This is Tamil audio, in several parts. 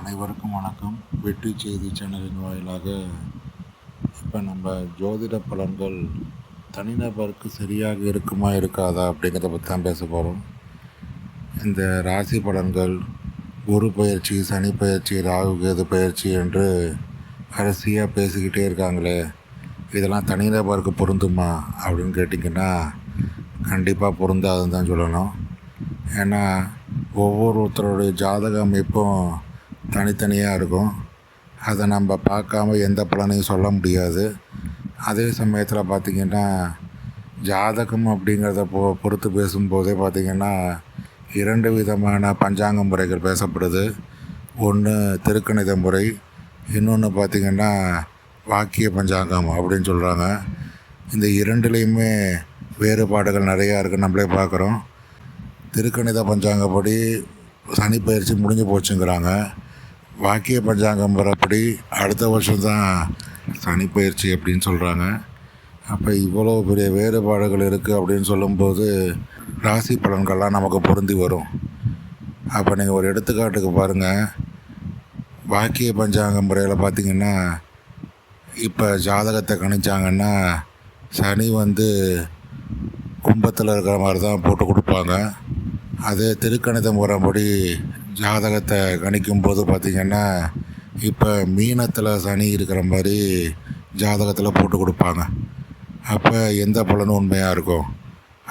அனைவருக்கும் வணக்கம். வெற்றி செய்தி சேனலின் வாயிலாக இப்போ நம்ம ஜோதிட பலன்கள் தனிநபருக்கு சரியாக இருக்குமா இருக்காதா அப்படிங்கிறத பற்றி தான் பேச போகிறோம் இந்த ராசி பலன்கள் குரு பயிற்சி சனி பயிற்சி ராகு கேது பயிற்சி என்று கடைசியாக பேசிக்கிட்டே இருக்காங்களே. இதெல்லாம் தனிநபருக்கு பொருந்துமா அப்படின்னு கேட்டிங்கன்னா கண்டிப்பாக பொருந்தாதுன்னு தான் சொல்லணும். ஏன்னா ஒவ்வொருத்தருடைய ஜாதக அமைப்பும் தனித்தனியாக இருக்கும். அதை நம்ம பார்க்காம எந்த பலனையும் சொல்ல முடியாது. அதே சமயத்தில் பார்த்திங்கன்னா ஜாதகம் அப்படிங்கிறத பொ பொறுத்து பேசும்போதே பார்த்திங்கன்னா இரண்டு விதமான பஞ்சாங்க முறைகள் பேசப்படுது. ஒன்று திருக்கணித முறை இன்னொன்று பார்த்திங்கன்னா வாக்கிய பஞ்சாங்கம் அப்படின்னு சொல்கிறாங்க இந்த இரண்டுலேயுமே வேறுபாடுகள் நிறையா இருக்குது நம்மளே பார்க்குறோம் திருக்கணித பஞ்சாங்கப்படி சனி பயிற்சி முடிஞ்சு போச்சுங்கிறாங்க. வாக்கிய பஞ்சாங்கம் வரப்படி அடுத்த வருஷம் தான் சனி பயிற்சி அப்படின்னு சொல்கிறாங்க அப்போ இவ்வளோ பெரிய வேறுபாடுகள் இருக்குது அப்படின்னு சொல்லும்போது ராசி பலன்கள்லாம் நமக்கு பொருந்தி வரும். அப்போ நீங்கள் ஒரு எடுத்துக்காட்டுக்கு பாருங்கள் வாக்கிய பஞ்சாங்கம் முறையில் பார்த்தீங்கன்னா இப்போ ஜாதகத்தை கணிச்சாங்கன்னா சனி வந்து கும்பத்தில் இருக்கிற மாதிரி தான் போட்டு கொடுப்பாங்க. அதே திருக்கணித முறைப்படி ஜாதகத்தை கணிக்கும் போது பார்த்திங்கன்னா இப்போ மீனத்தில் சனி இருக்கிற மாதிரி ஜாதகத்தில் போட்டு கொடுப்பாங்க. அப்போ எந்த பலனும் உண்மையாக இருக்கும்?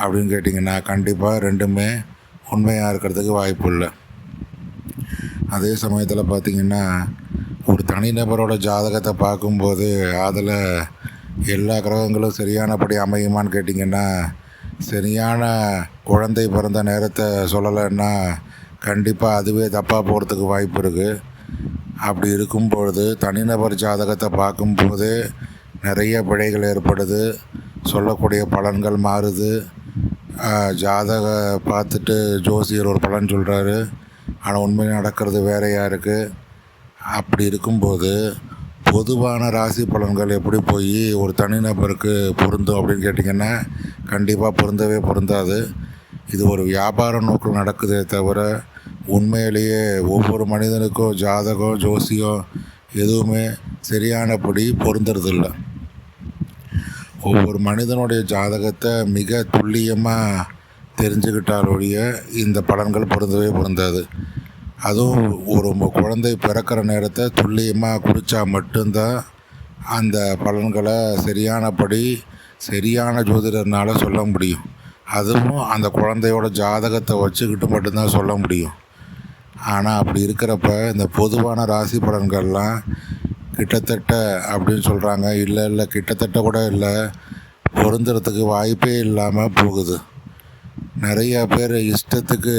அப்படின்னு கேட்டிங்கன்னா கண்டிப்பாக ரெண்டுமே உண்மையாக இருக்கிறதுக்கு வாய்ப்பு இல்லை. அதே சமயத்தில் பார்த்திங்கன்னா ஒரு தனிநபரோட ஜாதகத்தை பார்க்கும்போது அதில் எல்லா கிரகங்களும் சரியானபடி அமையுமான்னு கேட்டிங்கன்னா சரியான குழந்தை பிறந்த நேரத்தை சொல்லலைன்னா கண்டிப்பாக அதுவே தப்பாக போகிறதுக்கு வாய்ப்பு இருக்குது அப்படி இருக்கும் பொழுது தனிநபர் ஜாதகத்தை பார்க்கும்போது நிறைய பிழைகள் ஏற்படுது. சொல்லக்கூடிய பலன்கள் மாறுது. ஜாதக பார்த்துட்டு ஜோசியர் ஒரு பலன் சொல்கிறாரு ஆனால் உண்மையில் நடக்கிறது வேறையாக இருக்குது அப்படி இருக்கும்போது பொதுவான ராசி பலன்கள் எப்படி போய் ஒரு தனிநபருக்கு பொருந்தும் அப்படின்னு கேட்டிங்கன்னா கண்டிப்பாக பொருந்தவே பொருந்தாது. இது ஒரு வியாபார நோக்கில் நடக்குதே தவிர உண்மையிலேயே ஒவ்வொரு மனிதனுக்கும் ஜாதகம் ஜோசியம் எதுவுமே சரியானபடி பொருந்துறதில்லை. ஒவ்வொரு மனிதனுடைய ஜாதகத்தை மிக துல்லியமாக தெரிஞ்சுக்கிட்டாலொழிய இந்த பலன்கள் பொருந்தவே பொருந்தாது. அதுவும் ஒரு குழந்தை பிறக்கிற நேரத்தை துல்லியமாக குறித்தா மட்டும்தான் அந்த பலன்களை சரியானபடி சரியான ஜோதிடர்னால் சொல்ல முடியும். அதுவும் அந்த குழந்தையோட ஜாதகத்தை வச்சுக்கிட்டு மட்டும்தான் சொல்ல முடியும். ஆனால் அப்படி இருக்கிறப்ப இந்த பொதுவான ராசி பலன்கள்லாம் கிட்டத்தட்ட அப்படின்னு சொல்கிறாங்க இல்லை இல்லை கிட்டத்தட்ட கூட இல்லை. பொருந்துறதுக்கு வாய்ப்பே இல்லாமல் போகுது. நிறைய பேர் இஷ்டத்துக்கு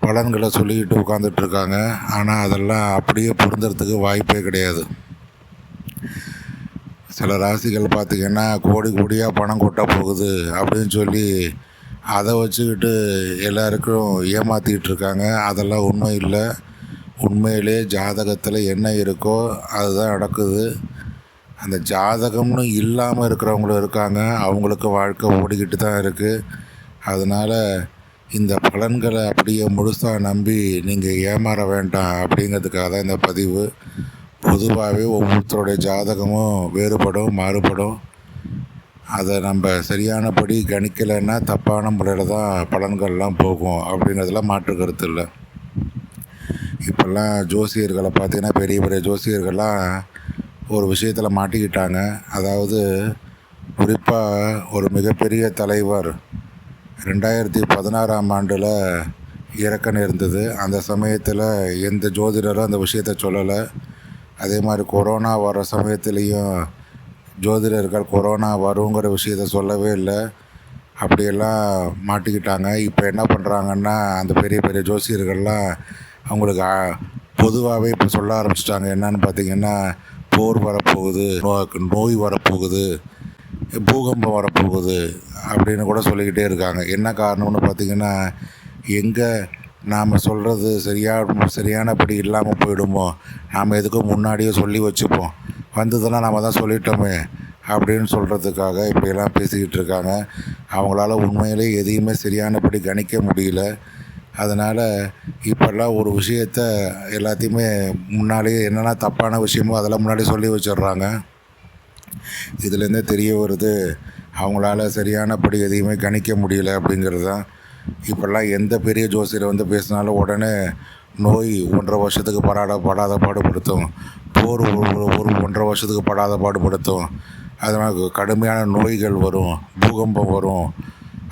பலன்களை சொல்லிக்கிட்டு உட்காந்துட்ருக்காங்க ஆனால் அதெல்லாம் அப்படியே பொருந்துறதுக்கு வாய்ப்பே கிடையாது. சில ராசிகள் பார்த்திங்கன்னா கோடி கோடியாக பணம் கொட்ட போகுது அப்படின்னு சொல்லி அதை வச்சுக்கிட்டு எல்லாருக்கும் ஏமாற்றிக்கிட்டு இருக்காங்க. அதெல்லாம் உண்மை இல்லை. உண்மையிலே ஜாதகத்தில் என்ன இருக்கோ அதுதான் நடக்குது. அந்த ஜாதகம்னு இல்லாமல் இருக்கிறவங்களும் இருக்காங்க. அவங்களுக்கு வாழ்க்கை ஓடிக்கிட்டு தான் இருக்குது அதனால் இந்த பலன்களை அப்படியே முழுசாக நம்பி நீங்கள் ஏமாற வேண்டாம் அப்படிங்கிறதுக்காக தான் இந்த பதிவு. பொதுவாகவே ஒவ்வொருத்தருடைய ஜாதகமும் வேறுபடும் மாறுபடும். அதை நம்ம சரியானபடி கணிக்கலைன்னா தப்பான முறையில் தான் பலன்கள்லாம் போகும் அப்படிங்கிறதுல மாற்று கருத்து இல்லை. இப்போல்லாம் ஜோசியர்களை பார்த்தீங்கன்னா பெரிய பெரிய ஜோசியர்கள்லாம் ஒரு விஷயத்தில் மாட்டிக்கிட்டாங்க. அதாவது குறிப்பாக ஒரு மிகப்பெரிய தலைவர் ரெண்டாயிரத்தி பதினாறாம் ஆண்டில் இறக்க நேர்ந்தது. அந்த சமயத்தில் எந்த ஜோதிடரும் அந்த விஷயத்த சொல்லலை. அதே மாதிரி கொரோனா வர சமயத்துலேயும் ஜோதிடர்கள் கொரோனா வருங்கிற விஷயத்த சொல்லவே இல்லை. அப்படியெல்லாம் மாட்டிக்கிட்டாங்க. இப்போ என்ன பண்ணுறாங்கன்னா அந்த பெரிய பெரிய ஜோசியர்கள்லாம் அவங்களுக்கு பொதுவாகவே இப்போ சொல்ல ஆரம்பிச்சிட்டாங்க. என்னன்னு பார்த்தீங்கன்னா போர் வரப்போகுது நோய் வரப்போகுது பூகம்பம் வரப்போகுது அப்படின்னு கூட சொல்லிக்கிட்டே இருக்காங்க. என்ன காரணம்னு பார்த்திங்கன்னா எங்கே நாம் சொல்கிறது சரியாக சரியானபடி இல்லாமல் போயிடுமோ? நாம் எதுக்கும் முன்னாடியே சொல்லி வச்சுப்போம். வந்ததுன்னா நம்ம தான் சொல்லிட்டோமே அப்படின்னு சொல்கிறதுக்காக இப்படியெல்லாம் பேசிக்கிட்டு இருக்காங்க. அவங்களால உண்மையிலே எதையுமே சரியானபடி கணிக்க முடியல. அதனால் இப்போல்லாம் ஒரு விஷயத்த எல்லாத்தையுமே முன்னாடியே என்னென்ன தப்பான விஷயமோ அதெல்லாம் முன்னாடியே சொல்லி வச்சிடுறாங்க. இதுலேருந்தே தெரிய வருது அவங்களால சரியானபடி எதையுமே கணிக்க முடியல அப்படிங்கிறது தான். இப்போல்லாம் எந்த பெரிய ஜோசியர் வந்து பேசினாலும் உடனே நோய் ஒன்றரை வருஷத்துக்கு படாத படாத பாடுபடுத்தும். போர் ஒரு ஒரு- ஒரு ஒன்றரை வருஷத்துக்கு படாத பாடுபடுத்தும். அதனால் கடுமையான நோய்கள் வரும் பூகம்பம் வரும்.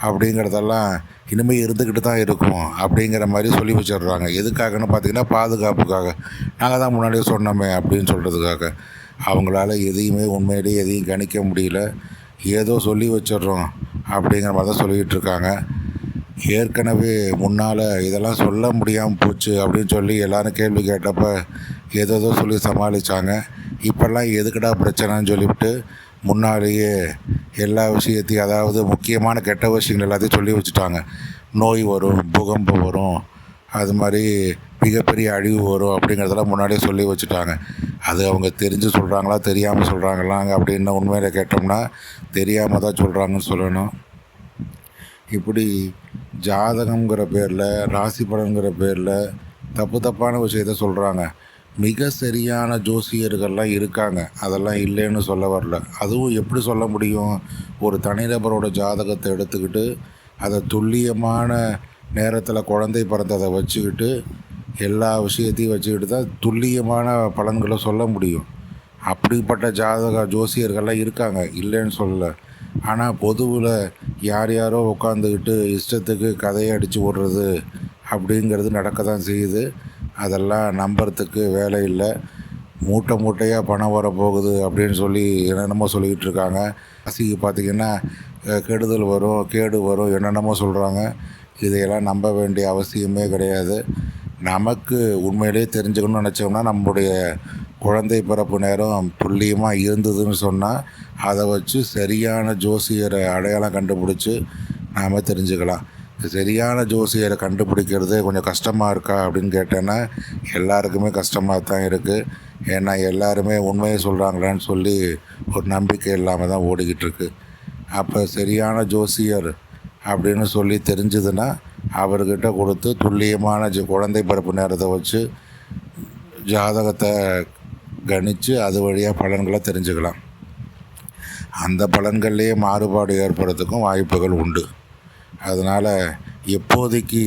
அப்படிங்கிறதெல்லாம் இனிமேல் இருந்துக்கிட்டு தான் இருக்கும் அப்படிங்கிற மாதிரி சொல்லி வச்சிடுறாங்க. எதுக்காகன்னு பார்த்தீங்கன்னா பாதுகாப்புக்காக. நாங்கள் தான் முன்னாடியே சொன்னோமே அப்படின்னு சொல்கிறதுக்காக அவங்களால எதையுமே உண்மையிலேயே எதையும் கணிக்க முடியல. ஏதோ சொல்லி வச்சிடுறோம் அப்படிங்கிற மாதிரி தான் சொல்லிக்கிட்டு இருக்காங்க. ஏற்கனவே முன்னால் இதெல்லாம் சொல்ல முடியாமல் போச்சு அப்படின்னு சொல்லி எல்லோரும் கேள்வி கேட்டப்ப ஏதோ சொல்லி சமாளித்தாங்க இப்போல்லாம் எதுக்குடா பிரச்சனைன்னு சொல்லிவிட்டு முன்னாலேயே எல்லா விஷயத்தையும் அதாவது முக்கியமான கெட்ட விஷயங்கள் எல்லாத்தையும் சொல்லி வச்சுட்டாங்க. நோய் வரும் பூகம்பம் வரும் அது மாதிரி மிகப்பெரிய அழிவு வரும் அப்படிங்கிறதெல்லாம் முன்னாடியே சொல்லி வச்சுட்டாங்க. அது அவங்க தெரிஞ்சு சொல்கிறாங்களா தெரியாமல் சொல்கிறாங்களாங்க அப்படின்னு உண்மையில் கேட்டோம்னா தெரியாமல் தான் சொல்கிறாங்கன்னு சொல்லணும். இப்படி ஜாதகங்கிற பேரில் ராசி பலன்கிற பேரில் தப்பு தப்பான விஷயத்த சொல்கிறாங்க மிக சரியான ஜோசியர்கள்லாம் இருக்காங்க. அதெல்லாம் இல்லைன்னு சொல்ல வரல. அதுவும் எப்படி சொல்ல முடியும்? ஒரு தனிநபரோட ஜாதகத்தை எடுத்துக்கிட்டு அதை துல்லியமான நேரத்தில் குழந்தை பிறந்ததை வச்சுக்கிட்டு எல்லா விஷயத்தையும் வச்சுக்கிட்டு தான் துல்லியமான பலன்களை சொல்ல முடியும். அப்படிப்பட்ட ஜாதக ஜோசியர்கள்லாம் இருக்காங்க. இல்லைன்னு சொல்லலை. ஆனால் பொதுவில் யார் யாரோ உட்காந்துக்கிட்டு இஷ்டத்துக்கு கதையை அடித்து விடுறது அப்படிங்கிறது நடக்க தான் செய்யுது. அதெல்லாம் நம்புறதுக்கு வேலை இல்லை. மூட்டை மூட்டையாக பணம் வரப்போகுது அப்படின்னு சொல்லி என்னென்னமோ சொல்லிக்கிட்டு இருக்காங்க. ராசிக்கு பார்த்திங்கன்னா கெடுதல் வரும் கேடு வரும் என்னென்னமோ சொல்கிறாங்க இதையெல்லாம் நம்ப வேண்டிய அவசியமே கிடையாது. நமக்கு உண்மையிலேயே தெரிஞ்சுக்கணும்னு நினச்சோம்னா நம்முடைய குழந்தை பிறப்பு நேரம் துல்லியமாக இருந்ததுன்னு சொன்னால் அதை வச்சு சரியான ஜோசியரை அடையாளம் கண்டுபிடிச்சி நாம் தெரிஞ்சுக்கலாம். சரியான ஜோசியரை கண்டுபிடிக்கிறது கொஞ்சம் கஷ்டமாக இருக்கா அப்படின்னு கேட்டேன்னா எல்லாருக்குமே கஷ்டமாக தான் இருக்குது ஏன்னா எல்லாருமே உண்மையை சொல்கிறாங்களான்னு சொல்லி ஒரு நம்பிக்கை இல்லாமல் தான் ஓடிக்கிட்டு இருக்கு. அப்போ சரியான ஜோசியர் அப்படின்னு சொல்லி தெரிஞ்சதுன்னா அவர்கிட்ட கொடுத்து துல்லியமான ஜ- குழந்தை பிறப்பு நேரத்தை வச்சு ஜாதகத்தை கணித்து அது வழியாக பலன்களை தெரிஞ்சுக்கலாம். அந்த பலன்கள்லேயே மாறுபாடு ஏற்படுறதுக்கும் வாய்ப்புகள் உண்டு. அதனால் எப்போதைக்கு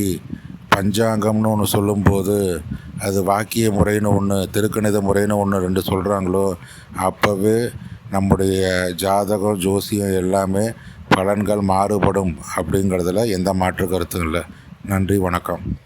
பஞ்சாங்கம்னு ஒன்று சொல்லும்போது அது வாக்கிய முறைன்னு ஒன்று திருக்கணித முறைன்னு ஒன்று ரெண்டு சொல்கிறாங்களோ அப்போவே நம்முடைய ஜாதகம் ஜோசியம் எல்லாமே பலன்கள் மாறுபடும் அப்படிங்கிறதுல எந்த மாற்று கருத்தும் இல்லை. நன்றி வணக்கம்.